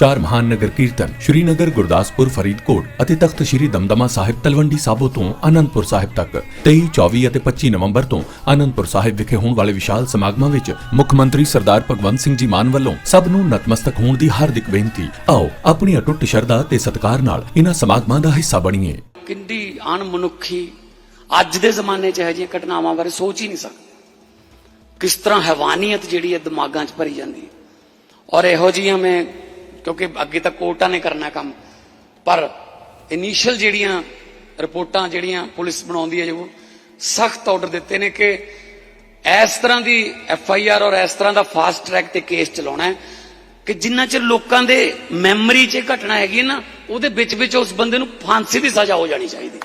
ਚਾਰ ਮਹਾਨ ਨਗਰ ਕੀਰਤਨ ਸ਼੍ਰੀਨਗਰ, ਗੁਰਦਾਸਪੁਰ, ਫਰੀਦਕੋਟ ਅਤੇ ਤਖਤ ਸ਼੍ਰੀ ਦਮਦਮਾ ਸਾਹਿਬ ਤਲਵੰਡੀ ਸਾਬੋ ਤੋਂ ਆਨੰਦਪੁਰ ਸਾਹਿਬ ਤੱਕ। 23 24 ਅਤੇ 25 ਨਵੰਬਰ ਤੋਂ ਆਨੰਦਪੁਰ ਸਾਹਿਬ ਵਿਖੇ ਹੋਣ ਵਾਲੇ ਵਿਸ਼ਾਲ ਸਮਾਗਮਾਂ ਵਿੱਚ ਮੁੱਖ ਮੰਤਰੀ ਸਰਦਾਰ ਭਗਵੰਤ ਸਿੰਘ ਜੀ ਮਾਨ ਵੱਲੋਂ ਸਭ ਨੂੰ ਨਤਮਸਤਕ ਹੋਣ ਦੀ ਹਾਰਦਿਕ ਬੇਨਤੀ। ਆਓ, ਆਪਣੀ ਅਟੁੱਟ ਸ਼ਰਧਾ ਤੇ ਸਤਿਕਾਰ ਨਾਲ ਇਹਨਾਂ ਸਮਾਗਮਾਂ ਦਾ ਹਿੱਸਾ ਬਣੀਏ। ਕਿੰਨੀ ਅਣਮਨੁੱਖੀ ਅੱਜ ਦੇ ਜ਼ਮਾਨੇ 'ਚ ਇਹੋ ਜਿਹੀਆਂ ਘਟਨਾਵਾਂ ਬਾਰੇ ਸੋਚ ਹੀ ਨਹੀਂ ਸਕਦੇ। ਕਿਸ ਤਰ੍ਹਾਂ ਹੈਵਾਨੀਅਤ ਜਿਹੜੀ ਹੈ ਦਿਮਾਗਾਂ 'ਚ ਭਰੀ ਜਾਂਦੀ ਹੈ। ਔਰ ਇਹੋ ਜਿਹੀਆਂ ਮੈਂ ਕਿਉਂਕਿ ਅੱਗੇ ਤਾਂ ਕੋਰਟਾਂ ਨੇ ਕਰਨਾ ਕੰਮ। ਪਰ ਇਨੀਸ਼ੀਅਲ ਜਿਹੜੀਆਂ ਰਿਪੋਰਟਾਂ, ਜਿਹੜੀਆਂ ਪੁਲਿਸ ਬਣਾਉਂਦੀ ਹੈ, ਜੋ ਸਖਤ ਆਰਡਰ ਦਿੱਤੇ ਨੇ ਕਿ ਇਸ ਤਰ੍ਹਾਂ ਦੀ ਐਫ ਆਈ ਆਰ ਔਰ ਇਸ ਤਰ੍ਹਾਂ ਦਾ ਫਾਸਟ ਟਰੈਕ ਤੇ ਕੇਸ ਚਲਾਉਣਾ ਹੈ ਕਿ ਜਿੰਨਾ ਚਿਰ ਲੋਕਾਂ ਦੇ ਮੈਮਰੀ 'ਚ ਘਟਨਾ ਹੈਗੀ ਹੈ ਨਾ, ਉਹਦੇ ਵਿੱਚ ਵਿੱਚ ਉਸ ਬੰਦੇ ਨੂੰ ਫਾਂਸੀ ਦੀ ਸਜ਼ਾ ਹੋ ਜਾਣੀ ਚਾਹੀਦੀ।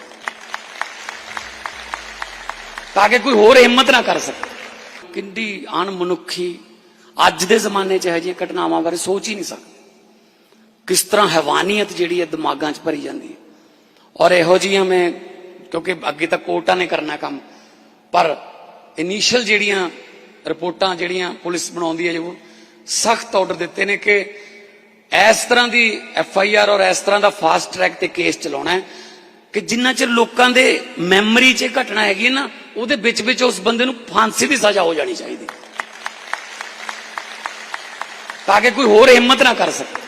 ਤਾਂ ਕਿ ਕੋਈ ਹੋਰ ਹਿੰਮਤ ਨਾ ਕਰ ਸਕੇ। ਕਿੰਨੀ ਅਣਮਨੁੱਖੀ ਅੱਜ ਦੇ ਜ਼ਮਾਨੇ 'ਚ ਇਹੋ ਜਿਹੀਆਂ ਘਟਨਾਵਾਂ ਬਾਰੇ ਸੋਚ ਹੀ ਨਹੀਂ ਸਕਦੇ। ਕਿਸ ਤਰ੍ਹਾਂ ਹੈਵਾਨੀਅਤ ਜਿਹੜੀ ਹੈ ਦਿਮਾਗਾਂ 'ਚ ਭਰੀ ਜਾਂਦੀ ਹੈ। ਔਰ ਇਹੋ ਜਿਹੀਆਂ ਮੈਂ, ਕਿਉਂਕਿ ਅੱਗੇ ਤਾਂ ਕੋਰਟਾਂ ਨੇ ਕਰਨਾ ਕੰਮ, ਪਰ ਇਨੀਸ਼ੀਅਲ ਜਿਹੜੀਆਂ ਰਿਪੋਰਟਾਂ ਜਿਹੜੀਆਂ ਪੁਲਿਸ ਬਣਾਉਂਦੀ ਹੈ, ਜੋ ਸਖਤ ਆਰਡਰ ਦਿੱਤੇ ਨੇ ਕਿ ਇਸ ਤਰ੍ਹਾਂ ਦੀ ਐਫ ਆਈ ਆਰ ਔਰ ਇਸ ਤਰ੍ਹਾਂ ਦਾ ਫਾਸਟ ਟਰੈਕ ਤੇ ਕੇਸ ਚਲਾਉਣਾ ਹੈ ਕਿ ਜਿੰਨਾ ਚਿਰ ਲੋਕਾਂ ਦੇ ਮੈਮਰੀ 'ਚ ਇਹ ਘਟਨਾ ਹੈਗੀ ਹੈ ਨਾ, ਉਹਦੇ ਵਿੱਚ ਵਿੱਚ ਉਸ ਬੰਦੇ ਨੂੰ ਫਾਂਸੀ ਦੀ ਸਜ਼ਾ ਹੋ ਜਾਣੀ ਚਾਹੀਦੀ। ਤਾਂ ਕਿ ਕੋਈ ਹੋਰ ਹਿੰਮਤ ਨਾ ਕਰ ਸਕੇ।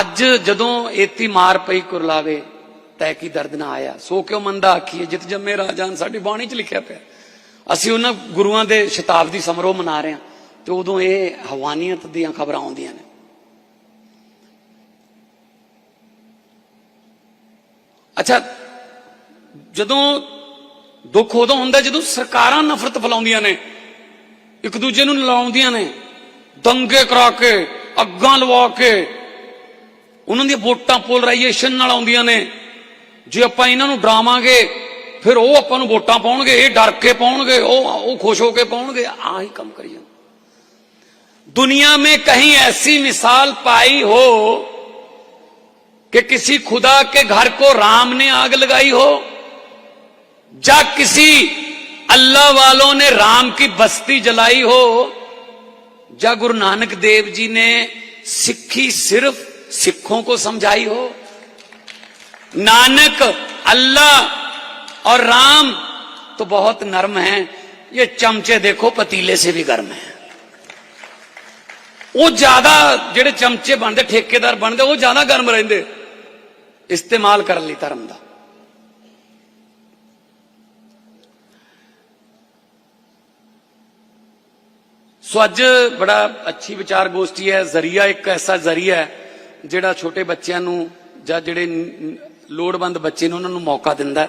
ਅੱਜ ਜਦੋਂ ਏਤੀ ਮਾਰ ਪਈ ਕੁਰਲਾਵੇ ਤੈ ਕੀ ਦਰਦ ਨਾ ਆਇਆ? ਸੋ ਕਿਉ ਮੰਦਾ ਆਖੀਏ? ਜਿਤ ਜੰਮੇ ਰਾਜਾਨ ਸਾਡੀ ਬਾਣੀ 'ਚ ਲਿਖਿਆ ਪਿਆ। ਅਸੀਂ ਉਹਨਾਂ ਗੁਰੂਆਂ ਦੇ ਸ਼ਤਾਬਦੀ ਸਮਾਰੋਹ ਮਨਾ ਰਹੇ ਹਾਂ ਤੇ ਉਦੋਂ ਇਹ ਹਵਾਨੀਅਤ ਦੀਆਂ ਖਬਰਾਂ ਆਉਂਦੀਆਂ ਨੇ। ਅੱਛਾ, ਜਦੋਂ ਦੁੱਖ ਉਦੋਂ ਹੁੰਦਾ ਜਦੋਂ ਸਰਕਾਰਾਂ ਨਫ਼ਰਤ ਫੈਲਾਉਂਦੀਆਂ ਨੇ, ਇੱਕ ਦੂਜੇ ਨੂੰ ਲਾਉਂਦੀਆਂ ਨੇ, ਦੰਗੇ ਕਰਾ ਕੇ, ਅੱਗਾਂ ਲਵਾ ਕੇ ਉਹਨਾਂ ਦੀਆਂ ਵੋਟਾਂ ਪੋਲਰਾਈਜੇਸ਼ਨ ਨਾਲ ਆਉਂਦੀਆਂ ਨੇ ਜੇ ਆਪਾਂ ਇਹਨਾਂ ਨੂੰ ਡਰਾਵਾਂਗੇ ਫਿਰ ਉਹ ਆਪਾਂ ਨੂੰ ਵੋਟਾਂ ਪਾਉਣਗੇ ਇਹ ਡਰ ਕੇ ਪਾਉਣਗੇ ਉਹ ਉਹ ਖੁਸ਼ ਹੋ ਕੇ ਪਾਉਣਗੇ ਆਹੀ ਕੰਮ ਕਰੀ ਜਾਂਦੇ दुनिया में कहीं ऐसी मिसाल पाई हो कि किसी खुदा के घर को राम ने आग लगाई हो या किसी अल्लाह वालों ने राम की बस्ती जलाई हो या गुरु नानक देव जी ने सिक्खी सिर्फ सिखों को समझाई हो नानक अल्लाह और राम तो बहुत नर्म हैं ये चमचे देखो पतीले से भी गर्म है ਉਹ ਜ਼ਿਆਦਾ ਜਿਹੜੇ ਚਮਚੇ ਬਣਦੇ ਠੇਕੇਦਾਰ ਬਣਦੇ ਉਹ ਜ਼ਿਆਦਾ ਗਰਮ ਰਹਿੰਦੇ ਇਸਤੇਮਾਲ ਕਰਨ ਲਈ ਧਰਮ ਦਾ ਸੋ ਅੱਜ ਬੜਾ ਅੱਛੀ ਵਿਚਾਰ ਗੋਸ਼ਟੀ ਹੈ ਜ਼ਰੀਆ ਇੱਕ ਐਸਾ ਜ਼ਰੀਆ ਹੈ ਜਿਹੜਾ ਛੋਟੇ ਬੱਚਿਆਂ ਨੂੰ ਜਾਂ ਜਿਹੜੇ ਲੋੜਵੰਦ ਬੱਚੇ ਨੇ ਉਹਨਾਂ ਨੂੰ ਮੌਕਾ ਦਿੰਦਾ ਹੈ।